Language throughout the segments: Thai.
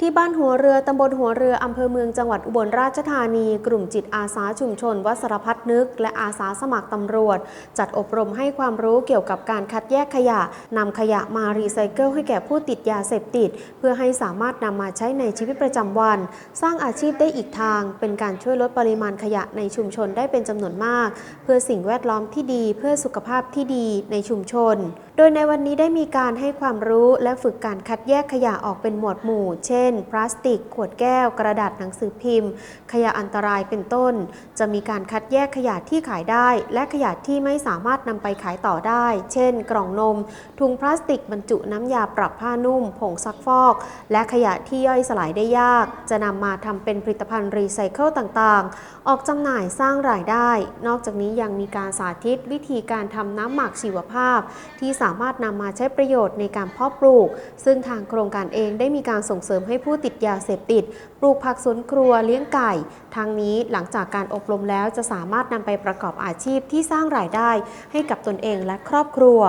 ที่บ้านหัวเรือตำบลหัวเรืออำเภอเมืองจังหวัดอุบลราชธานี กลุ่มจิตอาสาชุมชนวัสรพัดนึก และอาสาสมัครตำรวจ จัดอบรมให้ความรู้เกี่ยวกับการคัดแยกขยะนำขยะมารีไซเคิลให้แก่ผู้ติดยาเสพติด เพื่อให้สามารถนำมาใช้ในชีวิตประจำวัน สร้างอาชีพได้อีกทาง เป็นการช่วยลดปริมาณขยะในชุมชนได้เป็นจำนวนมาก เพื่อสิ่งแวดล้อมที่ดี เพื่อสุขภาพที่ดีในชุมชน โดยในวันนี้ได้มีการให้ความรู้และฝึกการคัดแยกขยะออกเป็นหมวดหมู่ เช่น พลาสติก ขวดแก้ว กระดาษหนังสือพิมพ์ ขยะอันตรายเป็นต้น จะมีการคัดแยกขยะที่ขายได้ และขยะที่ไม่สามารถนำไปขายต่อได้ เช่น กล่องนม ถุงพลาสติกบรรจุน้ำยาปรับผ้านุ่ม ผงซักฟอก และขยะที่ย่อยสลายได้ยาก จะนำมาทำเป็นผลิตภัณฑ์รีไซเคิลต่างๆ ออกจำหน่ายสร้างรายได้ นอกจากนี้ยังมีการสาธิตวิธีการทำน้ำหมักชีวภาพที่สาามารถนำมาใช้ประโยชน์ในการเพาะปลูก ซึ่งทางโครงการเองได้มีการส่งเสริมให้ผู้ติดยาเสพติด ปลูกผักสวนครัวเลี้ยงไก่ ทางนี้หลังจากการอบรมแล้วจะสามารถนำไปประกอบอาชีพที่สร้างรายได้ให้กับตนเองและครอบครัว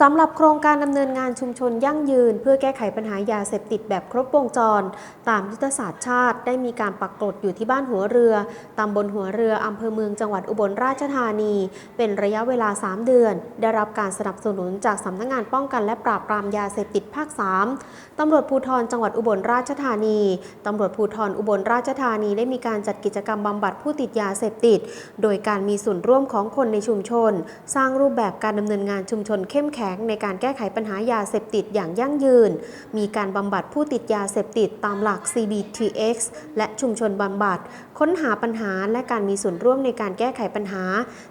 สำหรับโครงการดำเนินงานชุมชนยั่งยืน เพื่อแก้ไขปัญหายาเสพติดแบบครบวงจร ตามยุทธศาสตร์ชาติ ได้มีการปักกรดอยู่ที่บ้านหัวเรือตำบลหัวเรืออำเภอเมืองจังหวัดอุบลราชธานี เป็นระยะเวลา 3 เดือน ได้รับการสนับสนุนจากสำนักงานป้องกันและปราบปรามยาเสพติดภาค 3ตำรวจภูธรจังหวัดอุบลราชธานีตำรวจภูธรอุบลราชธานีได้มีการจัดกิจกรรมบำบัดผู้ติดยาเสพติด โดยการมีส่วนร่วมของคนในชุมชน สร้างรูปแบบการดำเนินงานชุมชนเข้มแข็งในการแก้ไขปัญหายาเสพติดอย่างยั่งยืน มีการบำบัดผู้ติดยาเสพติดตามหลัก CBTX และชุมชนบำบัด ค้นหาปัญหาและการมีส่วนร่วมในการแก้ไขปัญหา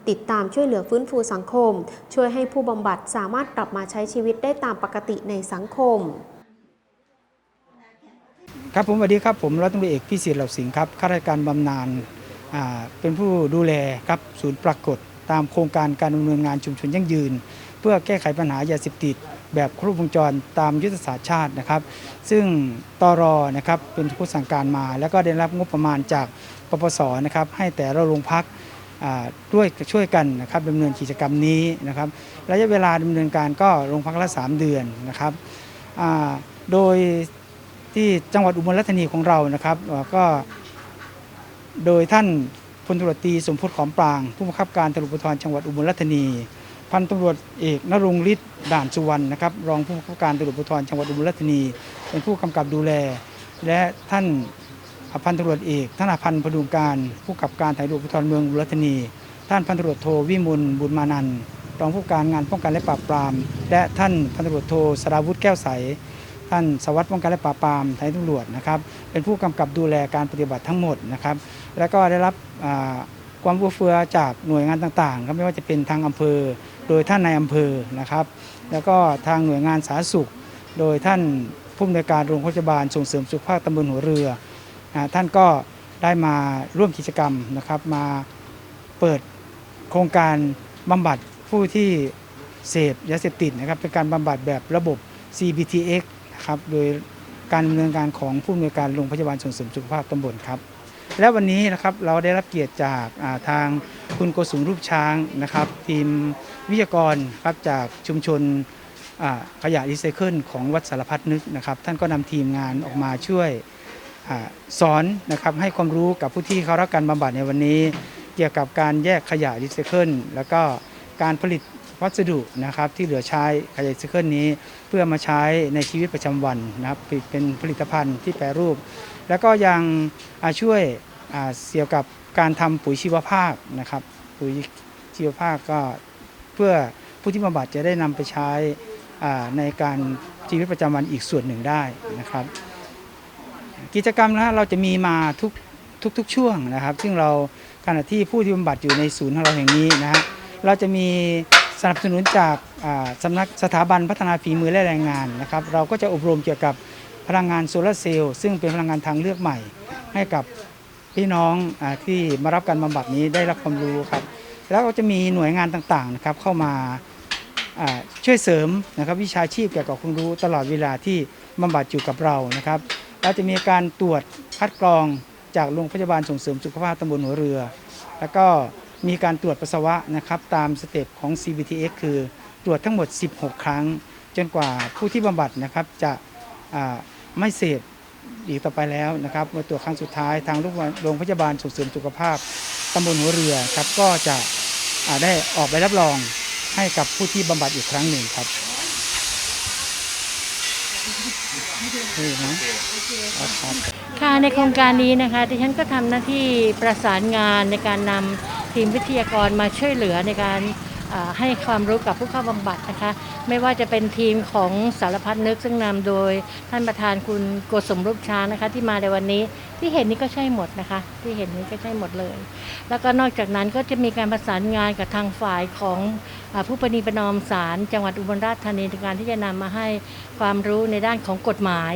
ติดตามช่วยเหลือฟื้นฟูสังคม ช่วยให้ผู้บำบัดสามารถกลับมาใช้ชีวิตได้ตามปกติในสังคมครับผมสวัสดีครับผมร้อยตรวจเอกพิสิทธิ์เหล่าสิงห์ครับข้าราชการบำนาญเป็นผู้ดูแลครับศูนย์ปรากฏตามโครงการการดำเนินงานชุมชนยั่งยืน เพื่อแก้ไขปัญหายาเสพติดแบบครบวงจรตามยุทธศาสตร์ชาตินะครับ ซึ่งตรนะครับเป็นผู้สั่งการมา แล้วก็ได้รับงบประมาณจากปปสนะครับให้แต่ละโรงพักอ่าด้วยช่วยกันนะครับดำเนินกิจกรรมนี้นะครับระยะเวลาดำเนินการก็โรงพักละ 3 เดือนนะครับอ่าโดยที่จังหวัดอุบลราชธานีของเรานะครับก็โดยท่านพลตรตีสมพศขอมปราง ผู้บังคับการตำรวจภูธรจังหวัดอุบลราชธานี พันตำรวจเอกนรงฤทธิ์ด่านสุวรรณนะครับรองผู้บังคับการตำรวจภูธรจังหวัดอุบลราชธานี เป็นผู้กำกับดูแล และท่านพันตำรวจเอกธนพันธ์พดุงการผู้กับการถ่ายรูปภูธรเมืองอุบลราชธานี ท่านพันตำรวจโทวิมลบุญมานันรองผู้การงานป้องกันและปราบปราม และท่านพันตำรวจโทสราวุฒิแก้วใสท่านสวัสดิ์ป้องกันและปราบปรามไทยตำรวจนะครับ เป็นผู้กำกับดูแลการปฏิบัติทั้งหมดนะครับ แล้วก็ได้รับความเอื้อเฟื้อจากหน่วยงานต่างๆครับไม่ว่าจะเป็นทางอำเภอ โดยท่านนายอำเภอนะครับ แล้วก็ทางหน่วยงานสาธารณสุข โดยท่านผู้อำนวยการโรงพยาบาลส่งเสริมสุขภาพตำบลหัวเรือท่านก็ได้มาร่วมกิจกรรมนะครับ มาเปิดโครงการบำบัดผู้ที่เสพยาเสพติดนะครับเป็นการบำบัดแบบระบบ CBTX นะครับโดยการดำเนินการของผู้อำนวยการโรงพยาบาลส่งเสริมสุขภาพตำบลครับ และวันนี้นะครับเราได้รับเกียรติจากาทางคุณโกสุมรูปช้างนะครับ ทีมวิทยากรครับจากชุมชนขยะรีไซเคิลของวัดสารพัดนึกนะครับ ท่านก็นำทีมงานออกมาช่วยอสอนนะครับให้ความรู้กับผู้ที่เขารับการบำบัดในวันนี้ เกี่ยวกับการแยกขยะรีไซเคิลแล้วก็การผลิตวัสดุนะครับที่เหลือใช้ขยะรีไซเคิลนี้เพื่อมาใช้ในชีวิตประจำวันนะครับเป็นผลิตภัณฑ์ที่แปรรูป แล้วก็ยัง ช่วยเกี่ยวกับการทำปุ๋ยชีวภาพนะครับ ปุ๋ยชีวภาพก็เพื่อผู้ที่บำบัดจะได้นำไปใช้ในการชีวิตประจำวันอีกส่วนหนึ่งได้นะครับ กิจกรรมนะฮะเราจะมีมาทุกทุกๆช่วงนะครับ ซึ่งเราขณะที่ผู้ที่บำบัดอยู่ในศูนย์ของเราแห่งนี้นะฮะเราจะมีสนับสนุนจากสำนักสถาบันพัฒนาฝีมือและแรงงานนะครับ เราก็จะอบรมเกี่ยวกับ ลังงานโซลาร์เซลล์ซึ่งเป็นพลังงานทางเลือกใหม่ ให้กับพี่น้องอที่มารับการบำบัดนี้ได้รับความรู้ครับ แล้วก็จะมีหน่วยงานต่างๆนะครับเข้ามาช่วยเสริมนะครับวิชาชีพเกี่ยวกับความรู้ตลอดเวลาที่บำบัดอยู่กับเรานะครับเราจะมีการตรวจคัดกรองจากโรงพยาบาลส่งเสริมสุขภาพตำบลหัวเรือ แล้วก็มีการตรวจปัสสาวะนะครับตามสเต็ปของ CBTX คือตรวจทั้งหมด 16 ครั้ง จนกว่าผู้ที่บำบัดนะครับจะ ไม่เสพอีกต่อไปแล้วนะครับเมื่อตัวจครั้งสุดท้ายทางโรงพยาบาลส่งเสริมสุขภาพตำบลหัวเรือครับก็จะได้ออกใบรับรองให้กับผู้ที่บำบัดอีกครั้งหนึ่งครับค่ะในโครงการนี้นะคะดิฉันก็ทำหน้าที่ประสานงานในการนำทีมวิทยากรมาช่วยเหลือในการ ให้ความรู้กับผู้เข้าบำบัดนะคะ ไม่ว่าจะเป็นทีมของสารพัดนึกซึ่งนำโดยท่านประธานคุณโกศมรูปช้างนะคะ ที่มาในวันนี้ที่เห็นนี้ก็ใช่หมดนะคะ ที่เห็นนี้ก็ใช่หมดเลย แล้วก็นอกจากนั้นก็จะมีการประสานงานกับทางฝ่ายของอผู้ปณีประนอมศาลจังหวัดอุบลราชธานีในการที่จะนำมาให้ความรู้ในด้านของกฎหมาย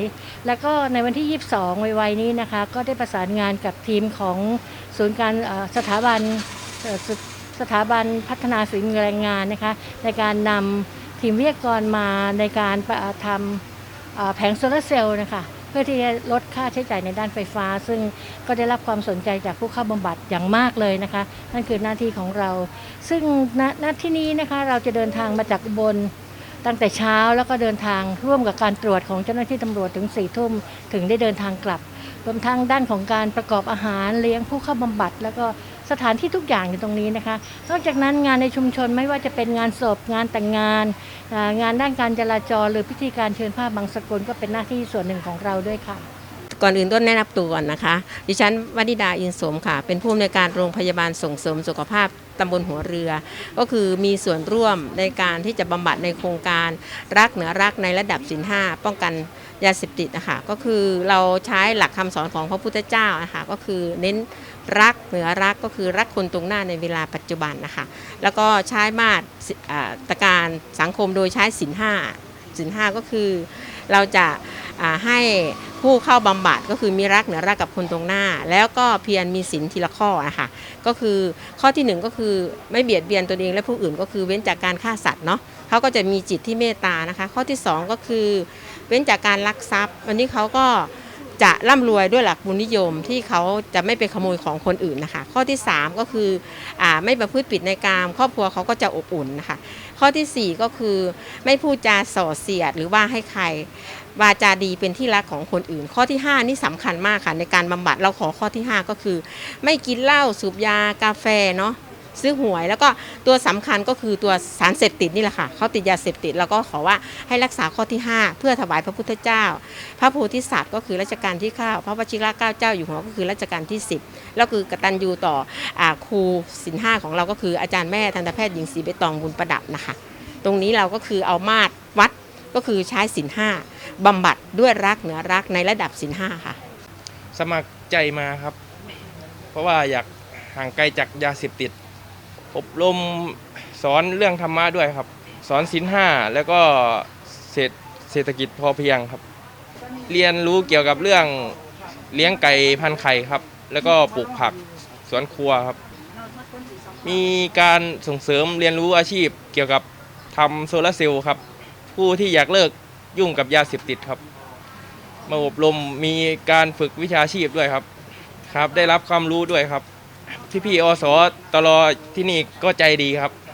แล้วก็ในวันที่ 22 ไวัยๆนี้นะคะ ก็ได้ประสานงานกับทีมของศูนย์การสถาบัน สถาบันพัฒนาฝีมือแรงงานนะคะในการนำทีมวิทยากรมาในการทำแผงโซลาร์เซลล์นะคะเพื่อที่จะลดค่าใช้จ่ายในด้านไฟฟ้า ซึ่งก็ได้รับความสนใจจากผู้เข้าบำบัดอย่างมากเลยนะคะ นั่นคือหน้าที่ของเรา ซึ่งณณที่นี้นะคะเราจะเดินทางมาจากบลตั้งแต่เช้าแล้วก็เดินทางร่วมกับการตรวจของเจ้าหน้าที่ตำรวจถึงสี่ทุ่มถึงได้เดินทางกลับรวมทั้งด้านของการประกอบอาหารเลี้ยงผู้เข้าบำบัด แล้วก็ สถานที่ทุกอย่างอยู่ตรงนี้นะคะ นอกจากนั้นงานในชุมชนไม่ว่าจะเป็นงานศพงานแต่งงาน งานด้านการจราจร หรือพิธีการเชิญผ้าบางสกุลก็เป็นหน้าที่ส่วนหนึ่งของเราด้วยค่ะก่อนอื่นต้นแนะนำตัวก่อนนะคะ ดิฉันวนิดาอินสมค่ะ เป็นผู้อำนวยการโรงพยาบาลส่งเสริมสุขภาพตำบลหัวเรือ ก็คือมีส่วนร่วมในการที่จะบำบัดในโครงการรักเหนือรักในระดับสินห้าป้องกัน ยาเสพติดนะคะก็คือเราใช้หลักคำสอนของพระพุทธเจ้านะคะก็คือเน้นรักเหนือรักก็คือรักคนตรงหน้าในเวลาปัจจุบันนะคะแล้วก็ใช้มาตรการสังคมโดยใช้สินห้าสินห้าก็คือเราจะให้ผู้เข้าบำบัดก็คือมีรักเหนือรักกับคนตรงหน้า แล้วก็เพียรมีศีลทีละข้อนะคะก็คือข้อที่หนึ่งก็คือไม่เบียดเบียนตนเองและผู้อื่นก็คือเว้นจากการฆ่าสัตว์เนาะเขาก็จะมีจิตที่เมตตานะคะ ข้อที่สองก็คือ เว้นจากการลักทรัพย์ วันนี้เขาก็จะร่ำรวยด้วยหลักบุญนิยมที่เขาจะไม่ไปขโมยของคนอื่นนะคะ ข้อที่สามก็คืออไม่ประพฤติผิดในกามครอบครัวเขาก็จะอบอุ่นนะคะ ข้อที่ 4 ก็คือไม่พูดจาส่อเสียดหรือว่าให้ใครวาจาดีเป็นที่รักของคนอื่น ข้อที่ 5 นี่สำคัญมากค่ะในการบำบัดเราขอข้อที่ 5 ก็คือ ไม่กินเหล้าสูบยากาแฟเนาะ ซื้อหวย แล้วก็ตัวสำคัญก็คือตัวสารเสพติดนี่แหละค่ะเขาติดยาเสพติดเราก็ขอว่าให้รักษาข้อที่ 5 เพื่อถวายพระพุทธเจ้า พระโพธิสัตว์ก็คือรัชกาลที่9พระวชิระเก้าเจ้าอยู่หัวก็คือรัชกาลที่ 10 แล้วคือกตัญญูต่ออครูศิลห้าของเราก็คืออาจารย์แม่ทันตแพทย์หญิงศรีใบตองบุญประดับนะคะ ตรงนี้เราก็คือเอามาตรวัดก็คือใช้สินห้าบำบัดด้วยรักเหนือรักในระดับสินห้าค่ะ สมัครใจมาครับ เพราะว่าอยากห่างไกลจากยาเสพติด อบรมสอนเรื่องธรรมะด้วยครับ สอนศินห้าแล้วก็เศรษฐเศรษฐกิจพอเพียงครับ เรียนรู้เกี่ยวกับเรื่องเลี้ยงไก่พันไข่ครับ แล้วก็ปลูกผักสวนครัวครับ มีการส่งเสริมเรียนรู้อาชีพเกี่ยวกับทำโซลาเซลล์ครับ ผู้ที่อยากเลิกยุ่งกับยาเสพติดครับ มาอบรมมีการฝึกวิชาชีพด้วยครับครับ ได้รับความรู้ด้วยครับ พี่ๆอสตลอที่นี่ก็ใจดีครับ